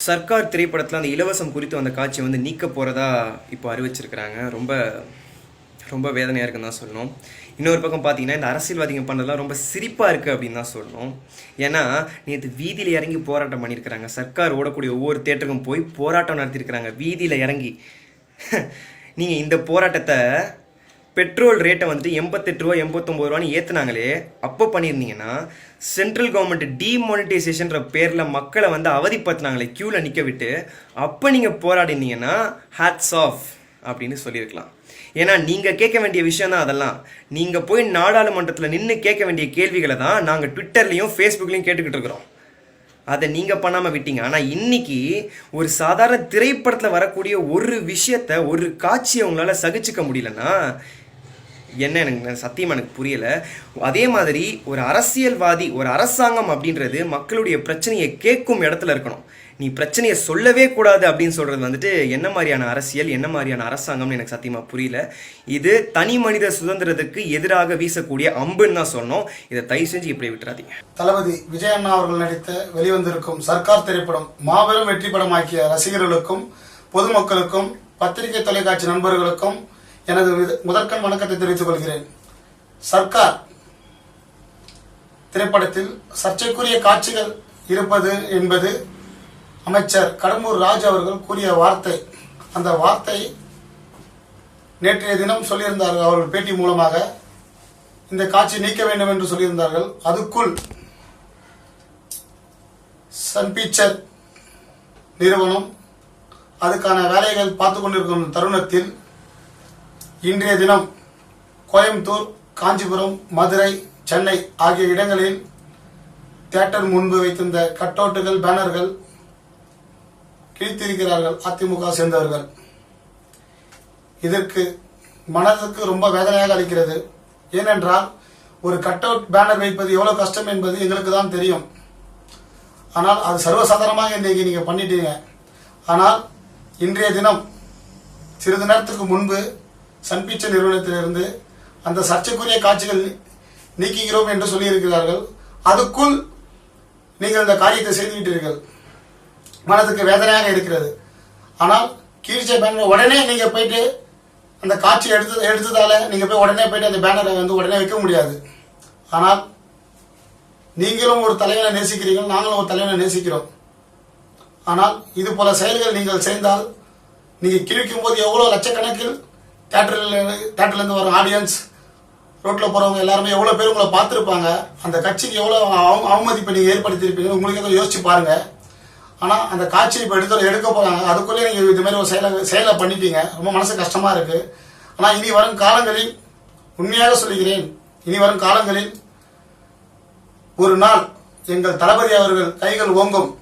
சர்க்கார் திரைப்படத்தில் அந்த இலவசம் குறித்து அந்த காட்சி வந்து நீக்க போகிறதா இப்போ அறிவிச்சிருக்கிறாங்க. ரொம்ப ரொம்ப வேதனையாக இருக்குன்னு தான் சொல்லணும். இன்னொரு பக்கம் பார்த்தீங்கன்னா இந்த அரசியல்வாதிங்க பண்ணதெல்லாம் ரொம்ப சிரிப்பாக இருக்குது அப்படின்னு தான் சொல்லணும். ஏன்னா நேற்று வீதியில் இறங்கி போராட்டம் பண்ணியிருக்கிறாங்க. சர்க்கார் ஓடக்கூடிய ஒவ்வொரு தேட்டருக்கும் போய் போராட்டம் நடத்தியிருக்கிறாங்க. வீதியில் இறங்கி. நீங்கள் இந்த போராட்டத்தை பெட்ரோல் ரேட்டை வந்துட்டு எண்பத்தெட்டு ரூபா எண்பத்தொம்பது ரூபான்னு ஏற்றுனாங்களே அப்போ பண்ணியிருந்தீங்கன்னா சென்ட்ரல் கவர்மெண்ட் டிமானிட்டைசேஷன்ற பேரில் மக்களை வந்து அவதிப்படுத்தினாங்களே க்யூவில் நிற்க விட்டு அப்போ நீங்கள் போராடினீங்கன்னா ஹேட்ஸ் ஆஃப் அப்படின்னு சொல்லியிருக்கலாம். ஏன்னா நீங்கள் கேட்க வேண்டிய விஷயம் தான் அதெல்லாம். நீங்கள் போய் நாடாளுமன்றத்தில் நின்று கேட்க வேண்டிய கேள்விகளை தான் நாங்கள் ட்விட்டர்லேயும் ஃபேஸ்புக்லேயும் கேட்டுக்கிட்டு இருக்கிறோம். அதை நீங்கள் பண்ணாமல் விட்டீங்க. ஆனால் இன்னைக்கு ஒரு சாதாரண திரைப்படத்தில் வரக்கூடிய ஒரு விஷயத்த ஒரு காட்சியை உங்களால் சகிச்சுக்க முடியலன்னா என்ன எனக்கு சத்தியம் எனக்கு புரியல. அதே மாதிரி ஒரு அரசியல்வாதி ஒரு அரசாங்கம் அப்படின்றது மக்களுடைய பிரச்சனையை கேட்கும் இடத்துல இருக்கணும். நீ பிரச்சனையை சொல்லவே கூடாது அப்படின்னு சொல்கிறது வந்துட்டு என்ன மாதிரியான அரசியல் என்ன மாதிரியான அரசாங்கம்னு எனக்கு சத்தியமாக புரியல. இது தனி மனித சுதந்திரத்துக்கு எதிராக வீசக்கூடிய அம்புன்னு தான் சொன்னோம். இதை தயவு செஞ்சு இப்படி விட்டுறாதீங்க. தளபதி விஜய் அண்ணா அவர்கள் நடித்த வெளிவந்திருக்கும் சர்க்கார் திரைப்படம் மாபெரும் வெற்றி படமாக்கிய ரசிகர்களுக்கும் பொதுமக்களுக்கும் பத்திரிகை தொலைக்காட்சி நண்பர்களுக்கும் எனது முதற்கண் வணக்கத்தை தெரிவித்துக் கொள்கிறேன். சர்க்கார் திரைப்படத்தில் சர்ச்சைக்குரிய காட்சிகள் இருப்பது என்பது அமைச்சர் கடம்பூர் ராஜ் அவர்கள் கூறிய வார்த்தை. அந்த வார்த்தை நேற்றைய தினம் சொல்லியிருந்தார்கள். அவர்கள் பேட்டி மூலமாக இந்த காட்சி நீக்க வேண்டும் என்று சொல்லியிருந்தார்கள். அதுக்குள் சன் பிக்சர் நிறுவனம் அதுக்கான வேலைகள் பார்த்து கொண்டிருக்கும் தருணத்தில் இன்றைய தினம் கோயம்புத்தூர் காஞ்சிபுரம் மதுரை சென்னை ஆகிய இடங்களில் தியேட்டர் முன்பு வைத்திருந்த கட்டவுட்டுகள் பேனர்கள் கிழித்திருக்கிறார்கள் அதிமுக சேர்ந்தவர்கள். இதற்கு மனதுக்கு ரொம்ப வேதனையாக அளிக்கிறது. ஏனென்றால் ஒரு கட் அவுட் பேனர் வைப்பது எவ்வளவு கஷ்டம் என்பது எங்களுக்கு தான் தெரியும். ஆனால் அது சர்வசாதாரணமாக இன்றைக்கு நீங்க பண்ணிட்டீங்க. ஆனால் இன்றைய தினம் சிறிது நேரத்துக்கு முன்பு சன் பிக்சர் நிறுவனத்திலிருந்து அந்த சர்ச்சைக்குரிய காட்சிகள் நீக்குகிறோம் என்று சொல்லியிருக்கிறார்கள். அதுக்குள் நீங்கள் இந்த காரியத்தை செய்துவிட்டீர்கள். மனதுக்கு வேதனையாக இருக்கிறது. ஆனால் கீழ்ச்சை பேனர் உடனே நீங்க போயிட்டு அந்த காட்சி எடுத்து எடுத்ததால நீங்க போய் உடனே போயிட்டு அந்த பேனரை வந்து உடனே வைக்க முடியாது. ஆனால் நீங்களும் ஒரு தலைவனை நேசிக்கிறீர்கள் நாங்களும் ஒரு தலைவனை நேசிக்கிறோம். ஆனால் இது போல செயல்கள் நீங்கள் செய்தால் நீங்க கிழிக்கும் போது எவ்வளவு லட்சக்கணக்கில் தேட்டரில் தேட்டர்லேருந்து வர ஆடியன்ஸ் ரோட்டில் போகிறவங்க எல்லாருமே எவ்வளோ பேர் உங்களை பார்த்துருப்பாங்க? அந்த கட்சிக்கு எவ்வளோ அவ- அவமதிப்பை நீங்கள் ஏற்படுத்தியிருப்பீங்க உங்களுக்கு எதுவும் யோசிச்சு பாருங்க. ஆனால் அந்த காட்சி இப்போ எடுத்து எடுக்க போகிறாங்க அதுக்குள்ளே நீங்கள் இது மாதிரி ஒரு செயலை செயலை பண்ணிட்டீங்க. ரொம்ப மனசு கஷ்டமாக இருக்குது ஆனால் இனி வரும் காலங்களில் உண்மையாக சொல்கிறேன் இனி வரும் காலங்களில் ஒரு நாள் எங்கள் தளபதி அவர்கள் கைகள் ஓங்கும்.